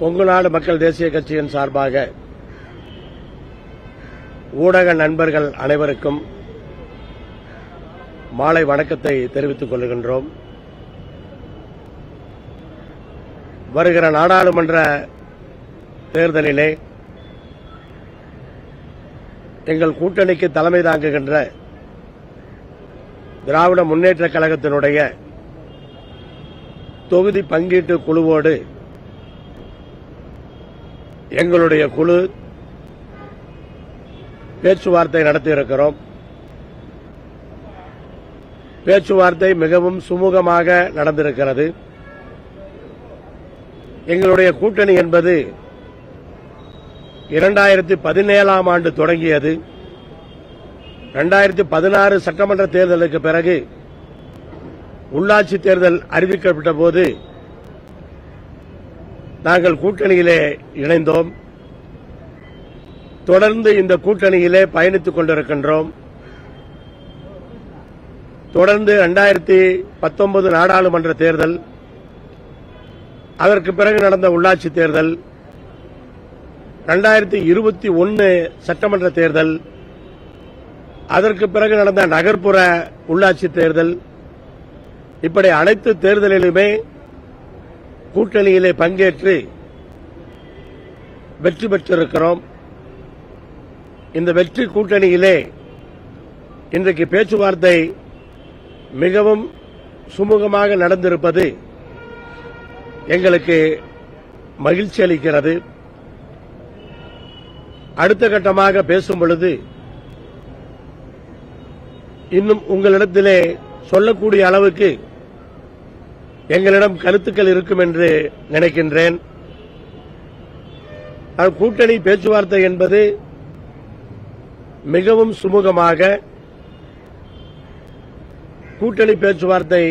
கொங்கு நாடு மக்கள் தேசிய கட்சியின் சார்பாக ஊடக நண்பர்கள் அனைவருக்கும் மாலை வணக்கத்தை தெரிவித்துக் கொள்கின்றோம். வருகிற நாடாளுமன்ற தேர்தலிலே எங்கள் கூட்டணிக்கு தலைமை தாங்குகின்ற திராவிட முன்னேற்ற கழகத்தினுடைய தொகுதி பங்கீட்டு குழுவோடு எங்களுடைய குழு பேச்சுவார்த்தை நடத்தியிருக்கிறோம். பேச்சுவார்த்தை மிகவும் சுமூகமாக நடந்திருக்கிறது. எங்களுடைய கூட்டணி என்பது இரண்டாயிரத்தி பதினேழாம் ஆண்டு தொடங்கியது. இரண்டாயிரத்தி பதினாறு சட்டமன்ற தேர்தலுக்கு பிறகு உள்ளாட்சி தேர்தல் அறிவிக்கப்பட்ட போது நாங்கள் கூட்டணியிலே இணைந்தோம். தொடர்ந்து இந்த கூட்டணியிலே பயணித்துக் கொண்டிருக்கின்றோம். தொடர்ந்து இரண்டாயிரத்தி பத்தொன்பது நாடாளுமன்ற தேர்தல் அதற்கு பிறகு நடந்த உள்ளாட்சி தேர்தல் இரண்டாயிரத்தி இருபத்தி ஒன்னு சட்டமன்ற தேர்தல் அதற்கு பிறகு நடந்த நகர்ப்புற உள்ளாட்சி தேர்தல் இப்படி அனைத்து தேர்தலிலுமே கூட்டணியிலே பங்கேற்று வெற்றி பெற்றிருக்கிறோம். இந்த வெற்றி கூட்டணியிலே இன்றைக்கு பேச்சுவார்த்தை மிகவும் சுமூகமாக நடந்திருப்பது எங்களுக்கு மகிழ்ச்சி அளிக்கிறது. அடுத்த கட்டமாக பேசும் பொழுது இன்னும் உங்களிடத்திலே சொல்லக்கூடிய அளவுக்கு எங்களிடம் கருத்துக்கள் இருக்கும் என்று நினைக்கின்றேன். கூட்டணி பேச்சுவார்த்தை என்பது மிகவும் சுமூகமாக கூட்டணி பேச்சுவார்த்தை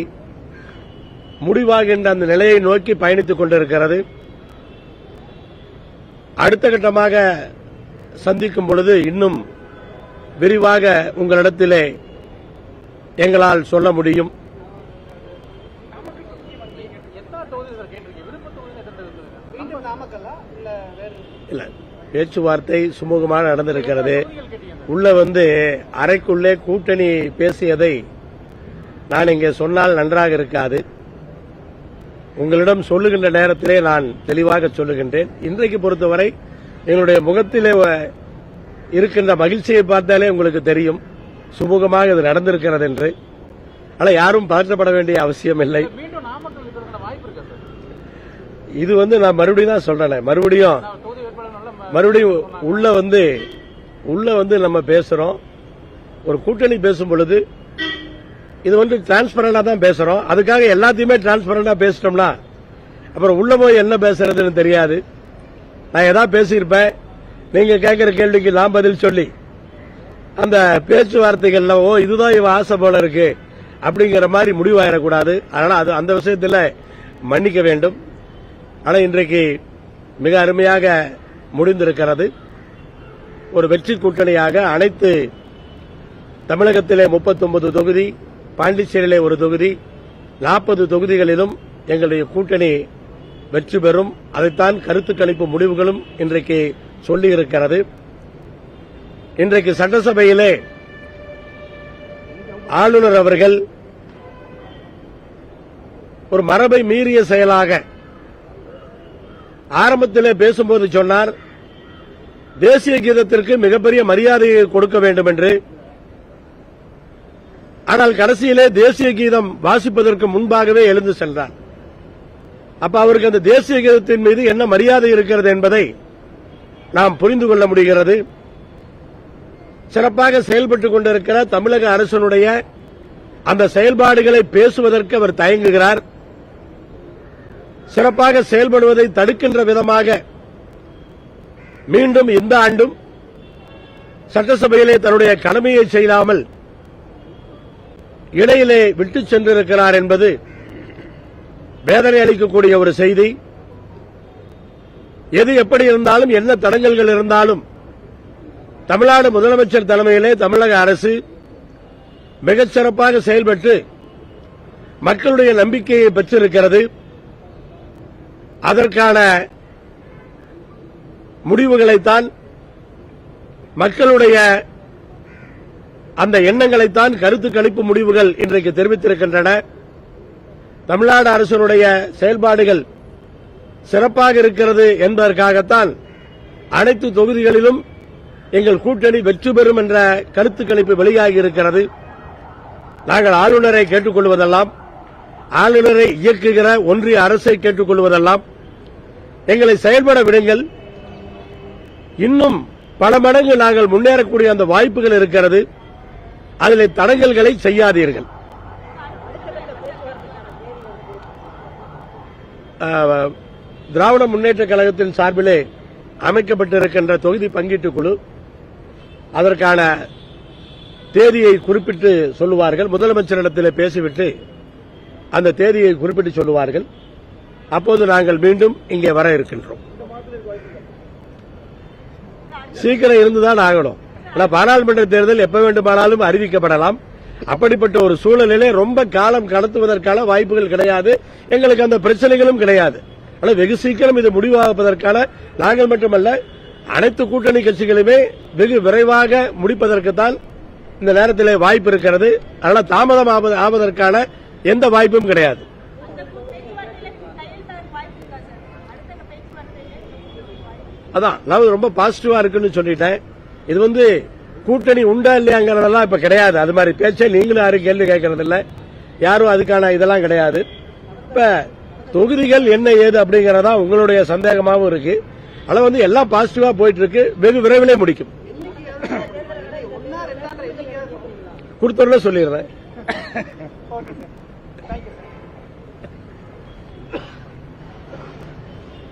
முடிவாகின்ற அந்த நிலையை நோக்கி பயணித்துக் கொண்டிருக்கிறது. அடுத்த கட்டமாக சந்திக்கும் பொழுது இன்னும் விரிவாக உங்களிடத்திலே எங்களால் சொல்ல முடியும் எத்தனை தொகுதி சார் கேட்டிருக்கீங்க விருப்ப தொகுதி எத்தனை இருக்குது மீண்டும் நாமக்கல்லா இல்ல வேறு இல்ல. பேச்சுவார்த்தை சுமூகமாக நடந்திருக்கிறது. உள்ள வந்து அறைக்குள்ளே கூட்டணி பேசியதை நான் இங்கே சொன்னால் நன்றாக இருக்காது. உங்களிடம் சொல்லுகின்ற நேரத்திலே நான் தெளிவாக சொல்லுகின்றேன். இன்றைக்கு பொறுத்தவரை எங்களுடைய முகத்திலே இருக்கின்ற மகிழ்ச்சியை பார்த்தாலே உங்களுக்கு தெரியும். சுமூகமாக இது நடந்திருக்கிறது என்று. ஆனால் யாரும் பதற்றப்பட வேண்டிய அவசியம் இல்லை. இது வந்து நான் மறுபடியும் தான் சொல்றேன். மறுபடியும் மறுபடியும் உள்ள வந்து உள்ள வந்து நம்ம பேசுறோம். ஒரு கூட்டணி பேசும் பொழுது இது வந்து டிரான்ஸ்பரண்டா தான் பேசுறோம். அதுக்காக எல்லாத்தையுமே டிரான்ஸ்பரண்டா பேசிட்டோம்னா அப்புறம் உள்ள போய் என்ன பேசுறதுன்னு தெரியாது. நான் ஏதாவது பேசியிருப்பேன்? நீங்க கேட்கிற கேள்விக்கு நான் பதில் சொல்லி அந்த பேச்சுவார்த்தைகள்ல ஓ இதுதான் இவன் ஆசை போல இருக்கு அப்படிங்கிற மாதிரி முடிவாயிடக்கூடாது. அதனால அது அந்த விஷயத்தில் மன்னிக்க வேண்டும். ஆனா இன்றைக்கு மிக அருமையாக முடிந்திருக்கிறது. ஒரு வெற்றி கூட்டணியாக அனைத்து தமிழகத்திலே 39 தொகுதி பாண்டிச்சேரியிலே ஒரு தொகுதி நாற்பது தொகுதிகளிலும் எங்களுடைய கூட்டணி வெற்றி பெறும். அதைத்தான் கருத்து கணிப்பு முடிவுகளும் இன்றைக்கு சொல்லியிருக்கிறது. இன்றைக்கு சட்டசபையிலே ஆளுநர் அவர்கள் ஒரு மரபை மீறிய செயலாக ஆரம்பத்திலே பேசும்போது சொன்னார் தேசிய கீதத்திற்கு மிகப்பெரிய மரியாதையை கொடுக்க வேண்டும் என்று ஆனால் கடைசியிலே தேசிய கீதம் வாசிப்பதற்கு முன்பாகவே எழுந்து சென்றார். அப்ப அவருக்கு அந்த தேசிய கீதத்தின் மீது என்ன மரியாதை இருக்கிறது என்பதை நாம் புரிந்து கொள்ள முடிகிறது. சிறப்பாக செயல்பட்டுக் கொண்டிருக்கிற தமிழக அரசனுடைய அந்த செயல்பாடுகளை பேசுவதற்கு அவர் தயங்குகிறார். சிறப்பாக செயல்படுவதை தடுக்கின்ற விதமாக மீண்டும் இந்த ஆண்டும் சட்டசபையிலே தன்னுடைய கடமையை செய்யாமல் இடையிலே விட்டு சென்றிருக்கிறார் என்பது வேதனை அளிக்கக்கூடிய ஒரு செய்தி. எது எப்படி இருந்தாலும் என்ன தடங்கல்கள் இருந்தாலும் தமிழ்நாடு முதலமைச்சர் தலைமையிலே தமிழக அரசு மிகச் சிறப்பாக செயல்பட்டு மக்களுடைய நம்பிக்கையை பெற்றிருக்கிறது. அதற்கான முடிவுகளைத்தான் மக்களுடைய அந்த எண்ணங்களைத்தான் கருத்து கணிப்பு முடிவுகள் இன்றைக்கு தெரிவித்திருக்கின்றன. தமிழ்நாடு அரசினுடைய செயல்பாடுகள் சிறப்பாக இருக்கிறது என்பதற்காகத்தான் அனைத்து தொகுதிகளிலும் எங்கள் கூட்டணி வெற்றி பெறும் என்ற கருத்து கணிப்பு வெளியாகி இருக்கிறது. நாங்கள் ஆளுநரை கேட்டுக்கொள்வதெல்லாம் ஆளுநரை இயக்குகிற ஒன்றிய அரசை கேட்டுக்கொள்வதெல்லாம் எங்களை செயல்பட விடுங்கள். இன்னும் பல மடங்கு நாங்கள் முன்னேறக்கூடிய அந்த வாய்ப்புகள் இருக்கிறது. அதில் தடங்கல்களை செய்யாதீர்கள். ஆஹ், திராவிட முன்னேற்ற கழகத்தின் சார்பிலே அமைக்கப்பட்டிருக்கின்ற தொகுதி பங்கீட்டு குழு அதற்கான தேதியை குறிப்பிட்டு சொல்லுவார்கள். முதலமைச்சரிடத்திலே பேசிவிட்டு அந்த தேதியை குறிப்பிட்டு சொல்லுவார்கள். அப்போது நாங்கள் மீண்டும் இங்கே வர இருக்கின்றோம். சீக்கிரம் இருந்துதான் ஆகணும். ஆனா பாராளுமன்ற தேர்தல் எப்ப வேண்டுமானாலும் அறிவிக்கப்படலாம். அப்படிப்பட்ட ஒரு சூழலிலே ரொம்ப காலம் கடத்துவதற்கான வாய்ப்புகள் கிடையாது. எங்களுக்கு அந்த பிரச்சனைகளும் கிடையாது. ஆனால் வெகு சீக்கிரம் இது முடிவாகுவதற்கான நாங்கள் மட்டுமல்ல அனைத்து கூட்டணி கட்சிகளுமே வெகு விரைவாக முடிப்பதற்குத்தான் இந்த நேரத்திலே வாய்ப்பு இருக்கிறது. அதனால தாமதம் ஆவதற்கான எந்த வாய்ப்பும் கிடையாது. அதான் நான் ரொம்ப பாசிட்டிவா இருக்குன்னு சொல்லிட்டேன். இது வந்து கூட்டணி உண்டா இல்லையாங்கிறதெல்லாம் இப்ப கிடையாது. அது மாதிரி பேச்சே நீங்களும் யாரும் கேள்வி கேட்கறது இல்ல யாரும் அதுக்கான இதெல்லாம் கிடையாது. இப்ப தொகுதிகள் என்ன ஏது அப்படிங்கறதா உங்களுடைய சந்தேகமாவும் இருக்கு. ஆனா வந்து எல்லாம் பாசிட்டிவா போயிட்டு இருக்கு வெகு விரைவிலே முடிக்கும். கொடுத்தோன்னு சொல்லிடுறேன்.